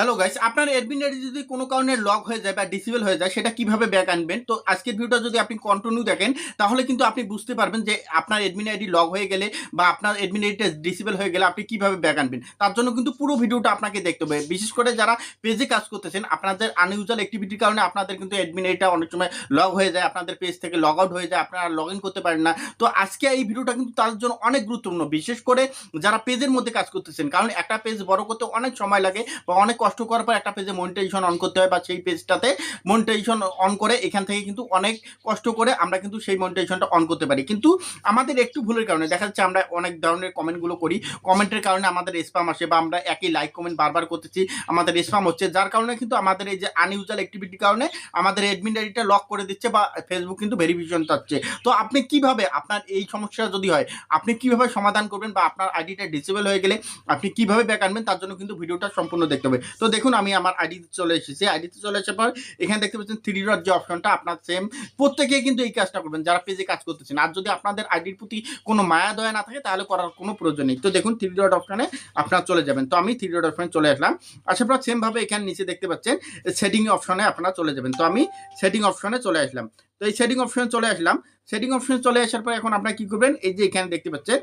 Hello guys আপনার admin ID যদি কোনো কারণে লক হয়ে যায় বা ডিসেবল হয়ে যায়, সেটা কীভাবে ব্যাক আনবেন? তো আজকের ভিডিওটা যদি আপনি কন্টিনিউ দেখেন, তাহলে কিন্তু আপনি বুঝতে পারবেন যে আপনার অ্যাডমিন আইডি লক হয়ে গেলে বা আপনার অ্যাডমিন আইডিটা ডিসেবল হয়ে গেলে আপনি কীভাবে ব্যাক আনবেন? তার জন্য কিন্তু পুরো ভিডিওটা আপনাকে দেখতে হবে। বিশেষ করে যারা পেজে কাজ করতেছেন, আপনাদের আনইউজুয়াল অ্যাক্টিভিটির কারণে আপনাদের কিন্তু অ্যাডমিন আইডিটা অনেক সময় লগ হয়ে যায়, আপনাদের পেজ থেকে লগ আউট হয়ে যায়, আপনারা লগ ইন করতে পারেন না। তো আজকে এই ভিডিওটা কিন্তু তাদের জন্য অনেক গুরুত্বপূর্ণ। বিশেষ করে যারা পেজের মধ্যে কাজ করতেছেন, কারণ একটা পেজ বড় করতে অনেক সময় লাগে বা অনেক কষ্ট করার পর একটা পেজে মনিটাইজেশন অন করতে হয় বা সেই পেজটাতে মনিটাইজেশন অন করে এখান থেকে কিন্তু অনেক কষ্ট করে আমরা কিন্তু সেই মনিটাইজেশনটা অন করতে পারি। কিন্তু আমাদের একটু ভুলের কারণে দেখা যাচ্ছে আমরা অনেক ধরনের কমেন্টগুলো করি। কমেন্টের কারণে আমাদের স্পাম আসে বা আমরা একই লাইক কমেন্ট বারবার করতেছি। আমাদের স্পাম হচ্ছে, যার কারণে কিন্তু আমাদের এই যে আনইউজুয়াল অ্যাক্টিভিটির কারণে আমাদের অ্যাডমিন আইডিটা লক করে দিচ্ছে বা ফেসবুক কিন্তু ভেরিফিকেশন চাচ্ছে। তো আপনি কীভাবে আপনার এই সমস্যা যদি হয়, আপনি কীভাবে সমাধান করবেন বা আপনার আইডিটা ডিসেবল হয়ে গেলে আপনি কীভাবে ব্যাক আনবেন, তার জন্য কিন্তু ভিডিওটা সম্পূর্ণ দেখতে হবে। তো দেখুন, আমি আমার আইডিতে চলে এসেছি। আইডিতে চলে আসার পর এখানে দেখতে পাচ্ছেন থ্রি ডট যে অপশনটা আপনার সেম প্রত্যেকে কিন্তু এই কাজটা করবেন, যারা পেজে কাজ করতেছেন আর যদি আপনাদের আইডির প্রতি কোনো মায়া, দয়া না থাকে, তাহলে করার কোনো প্রয়োজন নেই। তো দেখুন থ্রি ডট অপশনে আপনারা চলে যাবেন। তো আমি থ্রি ডট অপশনে চলে আসলাম। আসার পর সেমভাবে এখানে নিচে দেখতে পাচ্ছেন সেটিং অপশনে আপনারা চলে যাবেন। তো আমি সেটিং অপশনে চলে আসলাম। তো এই সেটিং অপশনে চলে আসলাম। সেটিং অপশনে চলে আসার পর এখন আপনারা কি করবেন? এই যে এখানে দেখতে পাচ্ছেন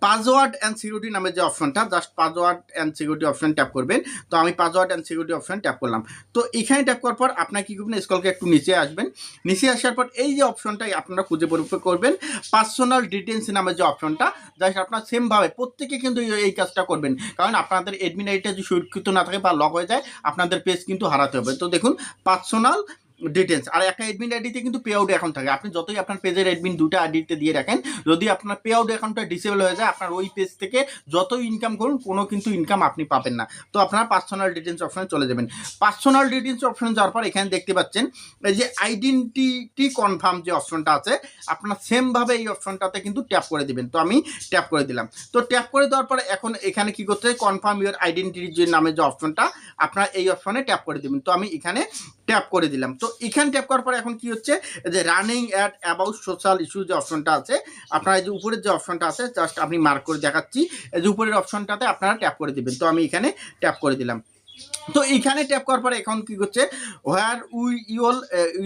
পাসওয়ার্ড অ্যান্ড সিকিউরিটি নামের যে অপশনটা just password and security option tap করবেন। তো আমি password and security option tap করলাম। তো এখানে ট্যাপ করার পর আপনার কি করবেন স্কলকে একটু নিচে আসবেন। নিচে আসার পর এই যে অপশনটাই আপনারা খুঁজে বের করবেন পার্সোনাল ডিটেলস নামের যে অপশনটা জাস্ট আপনার সেমভাবে প্রত্যেকে কিন্তু এই- কাজটা করবেন। কারণ আপনাদের এডমিন আইডিটা যদি সুরক্ষিত না থাকে বা লক হয়ে যায়, আপনাদের পেজ কিন্তু হারাতে হবে। তো দেখুন পার্সোনাল ডিটেলস আর একটা অ্যাডমিন আইডিতে কিন্তু পে আউট অ্যাকাউন্ট থাকে। আপনি যতই আপনার পেজের অ্যাডমিন দুটো আইডিতে দিয়ে রাখেন, যদি আপনার পে আউট অ্যাকাউন্টটা ডিসেবল হয়ে যায়, আপনার ওই পেজ থেকে যতই ইনকাম করুন, কোনো কিন্তু ইনকাম আপনি পাবেন না। তো আপনার পার্সোনাল ডিটেলস অপশনে চলে যাবেন। পার্সোনাল ডিটেলস অপশনে যাওয়ার পর এখানে দেখতে পাচ্ছেন, এই যে আইডেন্টিটি কনফার্ম যে অপশনটা আছে, আপনার সেমভাবে এই অপশনটাতে কিন্তু ট্যাপ করে দিবেন। তো আমি ট্যাপ করে দিলাম। তো ট্যাপ করে দেওয়ার পরে এখন এখানে কি করতে কনফার্ম ইউর আইডেন্টিটি যে নামে যে অপশনটা আপনার এই অপশনে ট্যাপ করে দিবেন। তো আমি এখানে ট্যাপ করে দিলাম। তো এখানে ট্যাপ করার পরে এখন কি হচ্ছে? যে running at about social issue যে অপশনটা আছে, আপনার এই যে উপরের যে অপশনটা আছে জাস্ট আপনি মার্ক করে দেখাচ্ছি, এই যে উপরের অপশনটাতে আপনারা ট্যাপ করে দিবেন। তো আমি এখানে ট্যাপ করে দিলাম। তো এখানে ট্যাপ করার পরে এখন কি করছে? Where we you'll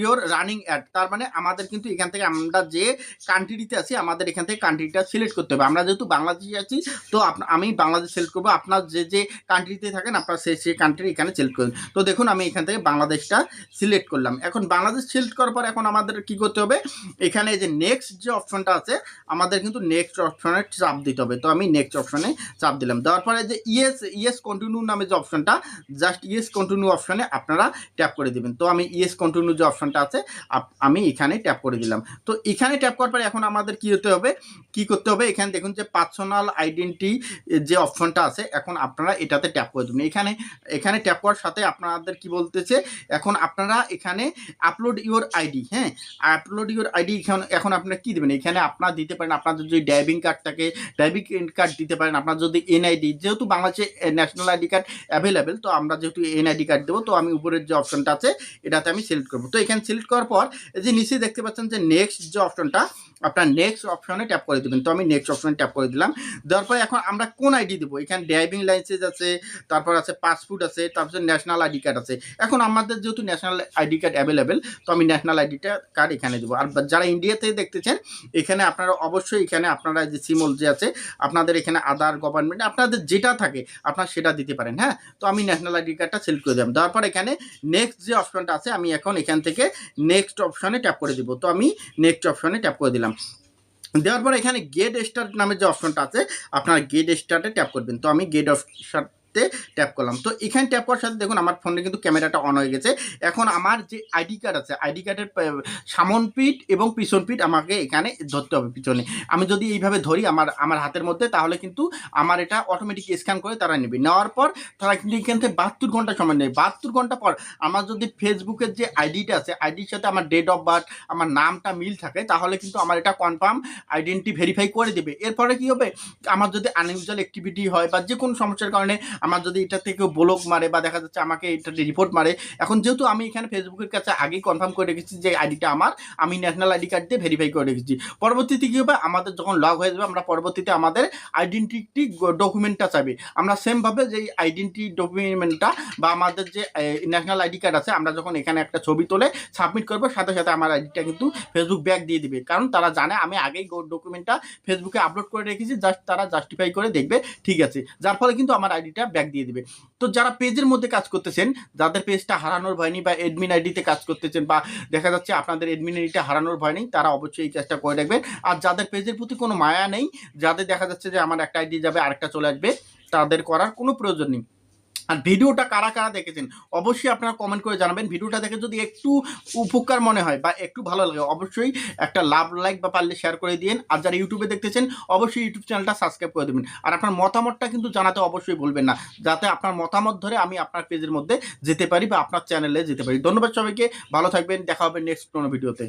your running ad তার মানে আমাদের কিন্তু এখান থেকে আমরা যে কান্ট্রিতে আছি, আমাদের এখান থেকে কান্ট্রিটা সিলেক্ট করতে হবে। আমরা যেহেতু বাংলাদেশে আছি, তো আমি বাংলাদেশ সিলেক্ট করব। আপনার যে যে কান্ট্রিতে থাকেন, আপনার সেই সেই কান্ট্রি এখানে সিলেক্ট করবেন তো দেখুন, আমি এখান থেকে বাংলাদেশটা সিলেক্ট করলাম। এখন বাংলাদেশ সিলেক্ট করার পর এখন আমাদের কি করতে হবে? এখানে যে নেক্সট যে অপশনটা আছে, আমাদের কিন্তু নেক্সট অপশনে চাপ দিতে হবে। তো আমি নেক্সট অপশনে চাপ দিলাম। দেওয়ার পরে যে ইয়েস ইয়েস কন্টিনিউ নামে যে অপশনটা জাস্ট ইয়েস কন্টিনিউ অপশানে আপনারা ট্যাপ করে দিবেন। তো আমি ইয়েস কন্টিনিউ যে অপশানটা আছে আমি এখানে ট্যাপ করে দিলাম। তো এখানে ট্যাপ করার পরে এখন আমাদের কি হতে হবে? কি করতে হবে? এখানে দেখুন যে পার্সোনাল আইডেন্টি যে অপশনটা আছে, এখন আপনারা এটাতে ট্যাপ করে দেবেন। এখানে এখানে ট্যাপ করার সাথে আপনাদের কি বলতেছে? এখন আপনারা এখানে আপলোড ইউর আইডি হ্যাঁ? আপলোড ইউর আইডি এখন এখন আপনারা কী দেবেন? এখানে আপনারা দিতে পারেন, আপনাদের যদি ড্রাইভিং কার্ড থাকে ড্রাইভিং কার্ড দিতে পারেন, আপনার যদি এনআইডি যেহেতু বাংলাদেশে ন্যাশনাল আইডি কার্ড অ্যাভেলেবেল তো আমরা যেহেতু এনআইডি কার্ড দেবো, তো আমি উপরের যে অপশনটা আছে, এটাতে আমি সিলেক্ট করব। তো এখানে সিলেক্ট করার পর যে নিচে দেখতে পাচ্ছেন যে নেক্সট যে অপশনটা আপনার নেক্সট অপশনে ট্যাপ করে দেবেন। তো আমি নেক্সট অপশনে ট্যাপ করে দিলাম। দেওয়ার পরে এখন আমরা কোন আইডি দেবো? এখানে ড্রাইভিং লাইসেন্স আছে, তারপর আছে পাসপোর্ট আছে, তারপর ন্যাশনাল আইডি কার্ড আছে। এখন আমাদের যেহেতু ন্যাশনাল আইডি কার্ড অ্যাভেলেবেল তো আমি ন্যাশনাল আইডিটা কার্ড এখানে দেবো। আর যারা ইন্ডিয়াতে দেখতেছেন, এখানে আপনারা অবশ্যই এখানে আপনারা যে সিমল যে আছে, আপনাদের এখানে আধার গভর্নমেন্ট আপনাদের যেটা থাকে, আপনারা সেটা দিতে পারেন হ্যাঁ? তো আমি আইডি কার্ডটা সিলেক্ট করে দিলাম দেওয়ার পর এখানে নেক্সট যে অপশনটা আছে, আমি এখন এখান থেকে নেক্সট অপশনে ট্যাপ করে দিব। তো আমি নেক্সট অপশনে ট্যাপ করে দিলাম। দেওয়ার পর এখানে গেট স্টার্ট নামের যে অপশনটা আছে, আপনারা গেট স্টার্টে ট্যাপ করবেন। তো আমি গেট স্টার্ট ট্যাপ করলাম। তো এখানে ট্যাপ করার সাথে দেখুন আমার ফোনে কিন্তু ক্যামেরাটা অন হয়ে গেছে। এখন আমার যে আইডি কার্ড আছে আইডি কার্ডের সামন পিঠ এবং পিছন পিঠ আমাকে এখানে ধরতে হবে পিছনে। আমি যদি এইভাবে ধরি আমার আমার হাতের মধ্যে, তাহলে কিন্তু আমার এটা অটোমেটিক স্ক্যান করে তারা নেবে। নেওয়ার পর তারা কিন্তু এখান থেকে বাহাত্তর ঘণ্টা সময় নেবে বাহাত্তর ঘণ্টা পর আমার যদি ফেসবুকের যে আইডিটা আছে আইডির সাথে আমার ডেট অফ বার্থ আমার নামটা মিল থাকে, তাহলে কিন্তু আমার এটা কনফার্ম আইডেন্টি ভেরিফাই করে দেবে। এরপরে কি হবে? আমার যদি আনইউজুয়াল অ্যাক্টিভিটি হয় বা যে কোনো সমস্যার কারণে আমার যদি এটা থেকে ব্লক মারে বা দেখা যাচ্ছে আমাকে এটা রিপোর্ট মারে, এখন যেহেতু আমি এখানে ফেসবুকের কাছে আগেই কনফার্ম করে রেখেছি যে আইডিটা আমার, আমি ন্যাশনাল আইডি কার্ড দিয়ে ভেরিফাই করে রেখেছি। পরবর্তীতে কী হবে? আমাদের যখন লগ হয়ে যাবে, আমরা পরবর্তীতে আমাদের আইডেন্টিটি ডকুমেন্টটা চাইবে। আমরা সেমভাবে যে আইডেন্টি ডকুমেন্টটা বা আমাদের যে ন্যাশনাল আইডি কার্ড আছে, আমরা যখন এখানে একটা ছবি তুলে সাবমিট করব, সাথে সাথে আমার আইডিটা কিন্তু ফেসবুক ব্যাক দিয়ে দিবে। কারণ তারা জানে আমি আগেই ডকুমেন্টটা ফেসবুকে আপলোড করে রেখেছি জাস্ট তারা জাস্টিফাই করে দেখবে, ঠিক আছে। যার ফলে কিন্তু আমার আইডিটা ব্যাক দিয়ে দিবে। তো যারা পেজের মধ্যে কাজ করতেছেন, যাদের পেজটা হারানোর ভয় নেই বা এডমিন আইডিতে কাজ করতেছেন বা দেখা যাচ্ছে আপনাদের এডমিন আইডিটা হারানোর ভয় নেই, তারা অবশ্যই এই কাজটা করে রাখবেন আর যাদের পেজের প্রতি কোনো মায়া নেই, যাদের দেখা যাচ্ছে যে আমার একটা আইডি যাবে, আরেকটা চলে আসবে, তাদের করার কোনো প্রয়োজন নেই। আর ভিডিওটা কারা কারা দেখেছেন, অবশ্যই আপনারা কমেন্ট করে জানাবেন। ভিডিওটা দেখে যদি একটু উপকার মনে হয় বা একটু ভালো লাগে, অবশ্যই একটা লাভ লাইক বা পারলে শেয়ার করে দিন আর যারা ইউটিউবে দেখতেছেন, অবশ্যই ইউটিউব চ্যানেলটা সাবস্ক্রাইব করে দেবেন। আর আপনার মতামতটা কিন্তু জানাতে অবশ্যই বলবেন না, যাতে আপনার মতামত ধরে আমি আপনার পেজের মধ্যে যেতে পারি বা আপনার চ্যানেলে যেতে পারি। ধন্যবাদ সবাইকে, ভালো থাকবেন, দেখা হবে নেক্সট কোনো ভিডিওতে